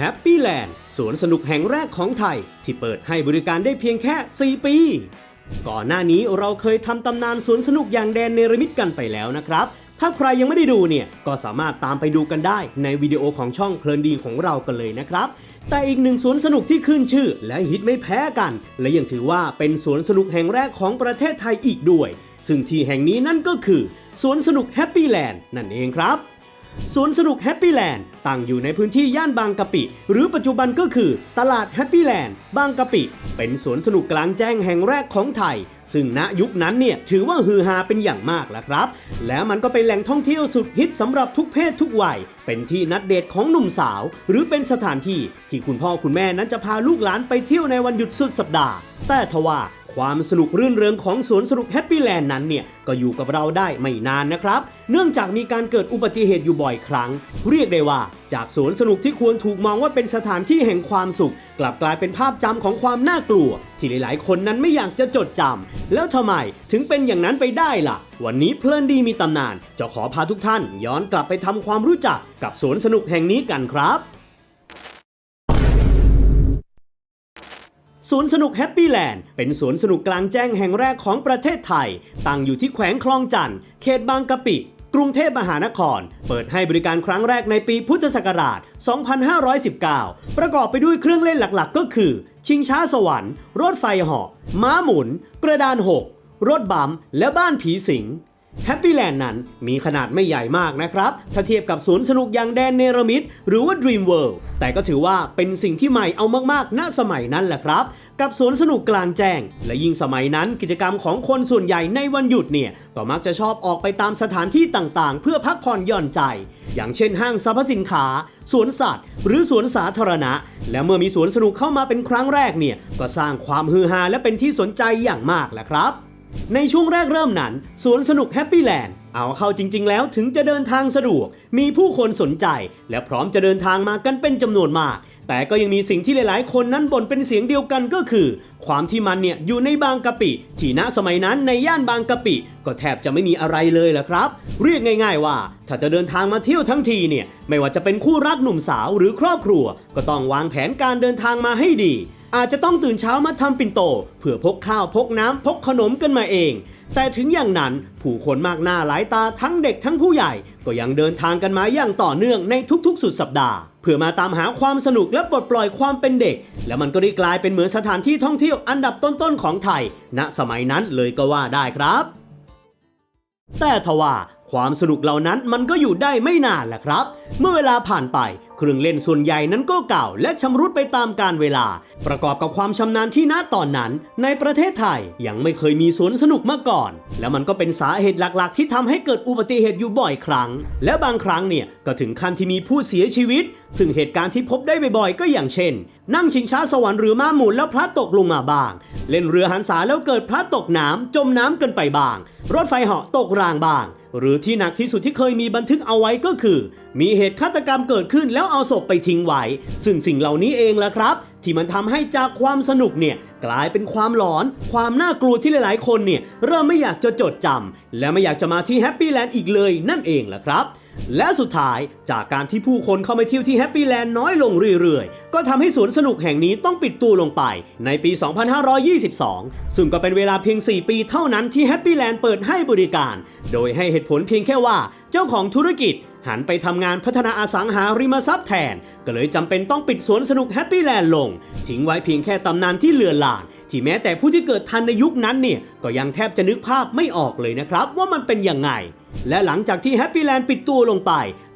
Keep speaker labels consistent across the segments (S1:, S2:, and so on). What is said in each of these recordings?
S1: Happy Land สวนสนุกแห่งแรกของไทย ที่เปิดให้บริการได้เพียงแค่ 4 ปี ก่อนหน้านี้เราเคยทำตำนานสวนสนุกอย่างแดนเนรมิตกันไปแล้วนะครับ ถ้าใครยังไม่ได้ดูเนี่ย ก็สามารถตามไปดูกันได้ในวิดีโอของช่องเพลินดีของเรากันเลยนะครับ แต่อีกหนึ่งสวนสนุกที่ขึ้นชื่อและฮิตไม่แพ้กัน และยังถือว่าเป็นสวนสนุกแห่งแรกของประเทศไทยอีกด้วย ซึ่งที่แห่งนี้นั่นก็คือสวนสนุกแฮปปี้แลนด์นั่นเองครับ สวนสนุกแฮปปี้แลนด์ตั้งอยู่ในพื้นที่ย่านบางกะปิ หรือปัจจุบันก็คือตลาดแฮปปี้แลนด์บางกะปิ เป็นสวนสนุกกลางแจ้งแห่งแรกของไทย ซึ่งณยุคนั้นเนี่ยถือว่าฮือฮาเป็นอย่างมากแล้วครับ แล้วมันก็เป็นแหล่งท่องเที่ยวสุดฮิตสำหรับทุกเพศทุกวัย เป็นที่นัดเดทของหนุ่มสาว หรือเป็นสถานที่ที่คุณพ่อคุณแม่นั้นจะพาลูกหลานไปเที่ยวในวันหยุดสุดสัปดาห์ แต่ทว่า ความสนุกรื่นเริงของสวนสนุกแฮปปี้แลนด์นั้นเนี่ยก็อยู่กับเราได้ไม่นานนะครับ เนื่องจากมีการเกิดอุบัติเหตุอยู่บ่อยครั้ง เรียกได้ว่า จากสวนสนุกที่ควรถูกมองว่าเป็นสถานที่แห่งความสุข กลับกลายเป็นภาพจำของความน่ากลัว ที่หลาย ๆ คนนั้นไม่อยากจะจดจำแล้วทำไมถึงเป็นอย่างนั้นไปได้ล่ะ วันนี้เพลินดีมีตำนานจะขอพาทุกท่าน ย้อนกลับไปทำความรู้จักกับสวนสนุกแห่งนี้กันครับ สวนสนุกแฮปปี้แลนด์เป็นสวนสนุกกลางแจ้งแห่งแรกของประเทศไทย ตั้งอยู่ที่แขวงคลองจันทน์เขตบางกะปิกรุงเทพมหานคร เปิดให้บริการครั้งแรกในปีพุทธศักราช 2519 ประกอบไปด้วยเครื่องเล่นหลักๆ ก็คือ ชิงช้าสวรรค์ รถไฟเหาะม้าหมุน กระดานหก รถบัมและบ้านผีสิง แฮปปี้แลนด์นั้นมีขนาดไม่ใหญ่มากนะครับ ถ้าเทียบกับสวนสนุกอย่างแดนเนรมิตหรือว่า Dream World แต่ก็ถือว่าเป็นสิ่งที่ใหม่เอามากๆ ณ สมัยนั้นแหละครับ กับสวนสนุกกลางแจ้ง และยิ่งสมัยนั้นกิจกรรมของคนส่วนใหญ่ในวันหยุดเนี่ย ก็มักจะชอบออกไปตามสถานที่ต่างๆ เพื่อพักผ่อนหย่อนใจ อย่างเช่นห้างสรรพสินค้า สวนสัตว์ หรือสวนสาธารณะ และเมื่อมีสวนสนุกเข้ามาเป็นครั้งแรกเนี่ย ก็สร้างความฮือฮาและเป็นที่สนใจอย่างมากแหละครับ ในช่วงแรกเริ่มนั้น สวนสนุกแฮปปี้แลนด์เอาเข้าจริง ๆ แล้วถึงจะเดินทางสะดวก มีผู้คนสนใจ และพร้อมจะเดินทางมากันเป็นจำนวนมาก แต่ก็ยังมีสิ่งที่หลายๆ คนนั้นบ่นเป็นเสียงเดียวกันก็คือ ความที่มันเนี่ยอยู่ในบางกะปิ ที่ณสมัยนั้นในย่านบางกะปิ ก็แทบจะไม่มีอะไรเลยล่ะครับ เรียกง่าย ๆ ว่า ถ้าจะเดินทางมาเที่ยวทั้งทีเนี่ยไม่ว่าจะเป็นคู่รักหนุ่มสาวหรือครอบครัว ก็ต้องวางแผนการเดินทางมาให้ดี อาจจะต้องตื่นเช้ามาทำปิ่นโต เพื่อพกข้าวพกน้ำพกขนมกันมาเอง แต่ถึงอย่างนั้นผู้คนมากหน้าหลายตาทั้งเด็กทั้งผู้ใหญ่ ก็ยังเดินทางกันมาอย่างต่อเนื่องในทุกๆ สุดสัปดาห์ เพื่อมาตามหาความสนุกและปลดปล่อยความเป็นเด็ก และมันก็ได้กลายเป็นเหมือนสถานที่ท่องเที่ยวอันดับต้นๆของไทย ณสมัยนั้นเลยก็ว่าได้ครับ แต่ทว่า ความสนุกเหล่านั้นมันก็อยู่ได้ไม่นานแหละครับ เมื่อเวลาผ่านไป เครื่องเล่นส่วนใหญ่นั้นก็เก่า และชำรุดไปตามกาลเวลา ประกอบกับความชำนาญที่ณตอนนั้น ในประเทศไทยยังไม่เคยมีสวนสนุกมาก่อน แล้วมันก็เป็นสาเหตุหลักๆ ที่ทำให้เกิดอุบัติเหตุอยู่บ่อยครั้ง และบางครั้งเนี่ยก็ถึงขั้นที่มีผู้เสียชีวิต ซึ่งเหตุการณ์ที่พบได้บ่อยๆ ก็อย่างเช่น นั่งชิงช้าสวรรค์หรือม้าหมุนแล้วพลัดตกลงมาบ้าง เล่นเรือหันษาแล้วเกิดพลัดตกน้ำจมน้ำกันไปบ้าง รถไฟเหาะตกรางบ้าง หรือที่หนักที่สุดที่เคยมีบันทึกเอาไว้ก็คือ มีเหตุฆาตกรรมเกิดขึ้นแล้วเอาศพไปทิ้งไว้ ซึ่งสิ่งเหล่านี้เองแหละครับ ที่มันทำให้จากความสนุกเนี่ยกลายเป็นความหลอน ความน่ากลัวที่หลายๆ คนเนี่ยเริ่มไม่อยากจะจดจำและไม่อยากจะมาที่แฮปปี้แลนด์อีกเลยนั่นเองแหละครับและสุดท้ายจากการที่ผู้คนเข้ามาเที่ยวที่แฮปปี้แลนด์น้อยลงเรื่อยๆ ก็ทำให้สวนสนุกแห่งนี้ต้องปิดตัวลงไปในปี 2522 ซึ่งก็เป็นเวลาเพียง 4 ปีเท่านั้นที่แฮปปี้แลนด์เปิดให้บริการ โดยให้เหตุผลเพียงแค่ว่าเจ้าของธุรกิจ หันไปทำงานพัฒนาอสังหาริมทรัพย์แทน ก็เลยจำเป็นต้องปิดสวนสนุกแฮปปี้แลนด์ลง ทิ้งไว้เพียงแค่ตำนานที่เลือนลาง ที่แม้แต่ผู้ที่เกิดทันในยุคนั้นเนี่ยก็ยังแทบจะนึกภาพไม่ออกเลยนะครับ ว่ามันเป็นยังไง และหลังจากที่แฮปปี้แลนด์ปิดตัวลงไป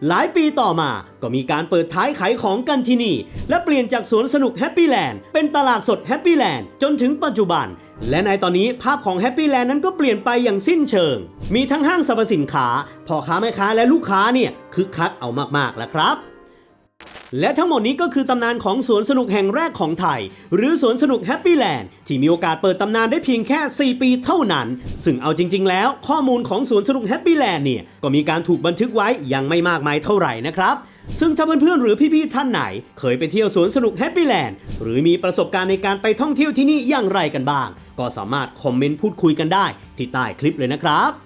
S1: หลายปีต่อมาก็มีการเปิดท้ายขายของกันที่นี่ และเปลี่ยนจากสวนสนุกแฮปปี้แลนด์เป็นตลาดสดแฮปปี้แลนด์จนถึงปัจจุบัน และในตอนนี้ภาพของแฮปปี้แลนด์นั้นก็เปลี่ยนไปอย่างสิ้นเชิง มีทั้งห้างสรรพสินค้าพ่อค้าแม่ค้าและลูกค้าเนี่ยคึกคักเอามากๆแล้วครับ และทั้งหมดนี้ก็คือตำนานของสวนสนุกแห่งแรกของไทย หรือสวนสนุกแฮปปี้แลนด์ที่มีโอกาสเปิดตำนานได้เพียงแค่ 4 ปีเท่านั้น ซึ่งเอาจริง ๆ แล้วข้อมูลของสวนสนุกแฮปปี้แลนด์เนี่ยก็มีการถูกบันทึกไว้ยังไม่มากมายเท่าไหร่นะครับซึ่งถ้าเพื่อนๆหรือพี่ๆท่านไหน เคยไปเที่ยวสวนสนุกแฮปปี้แลนด์หรือมีประสบการณ์ในการไปท่องเที่ยวที่นี่อย่างไรกันบ้าง ก็สามารถคอมเมนต์พูดคุยกันได้ที่ใต้คลิปเลยนะครับ